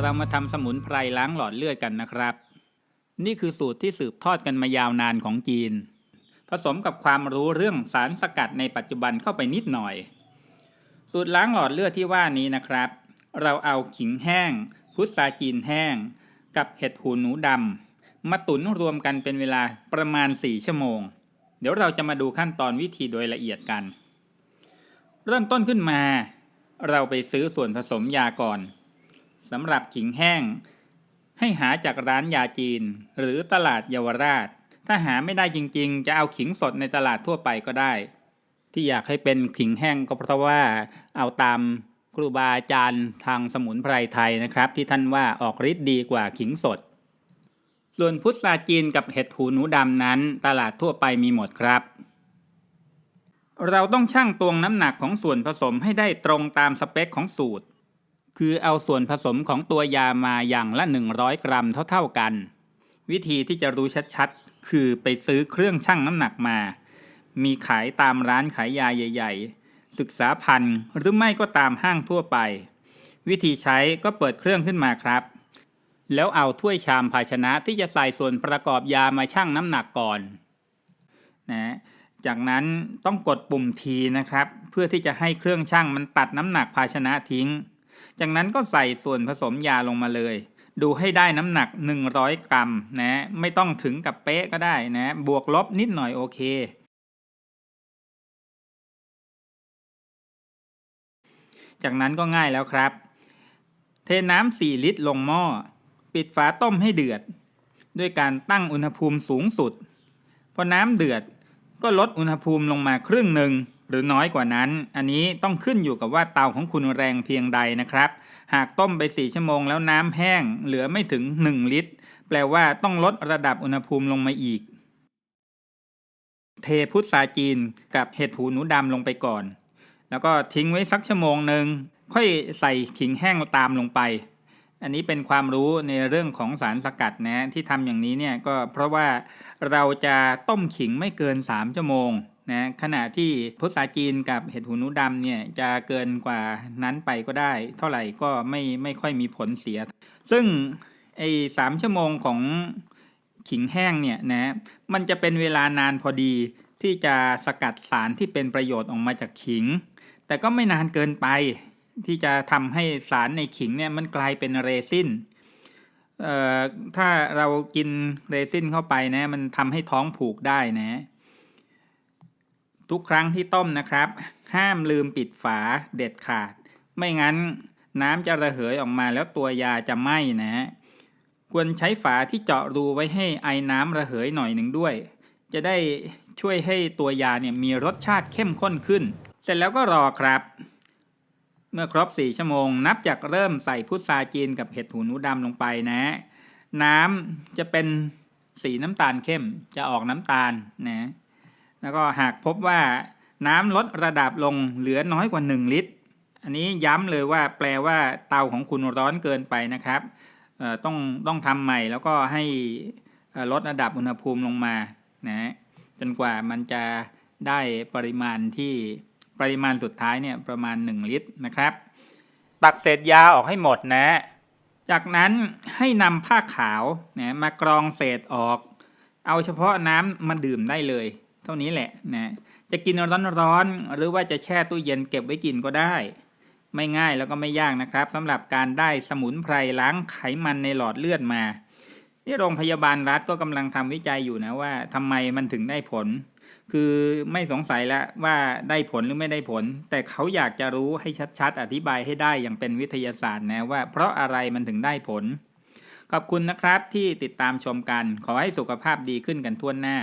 เรามาทำสมุนไพรล้างหลอดเลือดกันนะครับ นี่คือสูตรที่สืบทอดกันมายาวนานของจีน ผสมกับความรู้เรื่องสารสกัดในปัจจุบันเข้าไปนิดหน่อย สูตรล้างหลอดเลือดที่ว่านี้นะครับ เราเอาขิงแห้ง พุทราจีนแห้ง กับเห็ดหูหนูดำมาตุ๋นรวมกันเป็นเวลาประมาณ 4 ชั่วโมง เดี๋ยวเราจะมาดูขั้นตอนวิธีโดยละเอียดกัน เริ่มต้นขึ้นมา เราไปซื้อส่วนผสมยาก่อน สำหรับขิงแห้ง ให้หาจากร้านยาจีน หรือตลาดเยาวราช ถ้าหาไม่ได้จริงๆ จะเอาขิงสดในตลาดทั่วไปก็ได้ ที่อยากให้เป็นขิงแห้งก็เพราะว่าเอาตามครูบาอาจารย์ทางสมุนไพรไทยนะครับ ที่ท่านว่าออกฤทธิ์ดีกว่าขิงสด ส่วนพุทราจีนกับเห็ดหูหนูดำนั้น ตลาดทั่วไปมีหมดครับ เราต้องชั่งตวงน้ำหนักของส่วนผสมให้ได้ตรงตามสเปคของสูตร คือเอาส่วนผสมของตัวยามาอย่างละ 100 กรัมเท่าๆกัน วิธีที่จะรู้ชัดๆ คือไปซื้อเครื่องชั่งน้ำหนักมา มีขายตามร้านขายยาใหญ่ ๆ ศึกษาพันธุ์หรือไม่ก็ตามห้างทั่วไป วิธีใช้ก็เปิดเครื่องขึ้นมาครับ แล้วเอาถ้วยชามภาชนะที่จะใส่ส่วนประกอบยามาชั่งน้ำหนักก่อนนะจากนั้นต้องกดปุ่มทีนะครับ เพื่อที่จะให้เครื่องชั่งมันตัดน้ำหนักภาชนะทิ้ง จากนั้นก็ใส่ส่วนผสมยาลงมาเลย ดูให้ได้น้ำหนัก 100 กรัมนะไม่ต้องถึงกับเป๊ะก็ได้นะบวกลบนิดหน่อยโอเค จากนั้นก็ง่ายแล้วครับ เทน้ำ4ลิตรลงหม้อ ปิดฝาต้มให้เดือด ด้วยการตั้งอุณหภูมิสูงสุด พอน้ำเดือดก็ลดอุณหภูมิลงมาครึ่งหนึ่ง หรือน้อยกว่านั้น อันนี้ต้องขึ้นอยู่กับว่าเตาของคุณแรงเพียงใดนะครับ หากต้มไป 4 ชั่วโมงแล้วน้ำแห้งเหลือไม่ถึง 1 ลิตร แปลว่าต้องลดระดับอุณหภูมิลงมาอีก เทพุทราจีนกับเห็ดหูหนูดำลงไปก่อน แล้วก็ทิ้งไว้สักชั่วโมงหนึ่งค่อยใส่ขิงแห้งตามลงไป อันนี้เป็นความรู้ในเรื่องของสารสกัดนะที่ทำอย่างนี้เนี่ยก็เพราะว่าเราจะต้มขิงไม่เกิน 3 ชั่วโมง นะขณะที่พุทราจีนกับเห็ดหูหนูดำเนี่ยจะเกินกว่านั้นไปก็ได้ เท่าไหร่ก็ไม่ไม่ค่อยมีผลเสีย ซึ่งไอ้สามชั่วโมงของขิงแห้งเนี่ยนะมันจะเป็นเวลานานพอดีที่จะสกัดสารที่เป็นประโยชน์ออกมาจากขิง แต่ก็ไม่นานเกินไป ที่จะทำให้สารในขิงเนี่ยมันกลายเป็นเรซินเอ่อถ้าเรากินเรซินเข้าไปนะมันทำให้ท้องผูกได้นะ ทุกครั้งที่ต้มนะครับ ห้ามลืมปิดฝาเด็ดขาด ไม่งั้นน้ำจะระเหยออกมาแล้วตัวยาจะไหม้นะ ควรใช้ฝาที่เจาะรูไว้ให้ไอน้ำระเหยหน่อยหนึ่งด้วย จะได้ช่วยให้ตัวยาเนี่ยมีรสชาติเข้มข้นขึ้น เสร็จแล้วก็รอครับ เมื่อครบ 4 ชั่วโมง นับจากเริ่มใส่พุทราจีนกับเห็ดหูหนูดำลงไปนะ น้ำจะเป็นสีน้ำตาลเข้มจะออกน้ำตาลนะ แล้วก็หากพบว่าน้ำลดระดับลงเหลือน้อยกว่า 1 ลิตร อันนี้ย้ำเลยว่าแปลว่าเตาของคุณร้อนเกินไปนะครับเอ่อต้องต้องทำใหม่แล้วก็ให้เอ่อลดระดับอุณหภูมิลงมานะจนกว่ามันจะได้ปริมาณที่ปริมาณสุดท้ายเนี่ยประมาณ 1 ลิตรนะครับ ตักเศษยาออกให้หมดนะ จากนั้นให้นำผ้าขาวนะมากรองเศษออก เอาเฉพาะน้ำมาดื่มได้เลย เท่านี้แหละนะจะกินร้อนๆหรือว่าจะแช่ตู้เย็นเก็บไว้กินก็ได้ ไม่ง่ายแล้วก็ไม่ยากนะครับสำหรับการได้สมุนไพรล้างไขมันในหลอดเลือดมาที่โรงพยาบาลรัฐก็กำลังทำวิจัยอยู่นะว่าทำไมมันถึงได้ผล คือไม่สงสัยแล้วว่าได้ผลหรือไม่ได้ผล แต่เขาอยากจะรู้ให้ชัดๆ อธิบายให้ได้อย่างเป็นวิทยาศาสตร์นะว่า เพราะอะไรมันถึงได้ผล ขอบคุณนะครับที่ติดตามชมกัน ขอให้สุขภาพดีขึ้นกันทั่วหน้า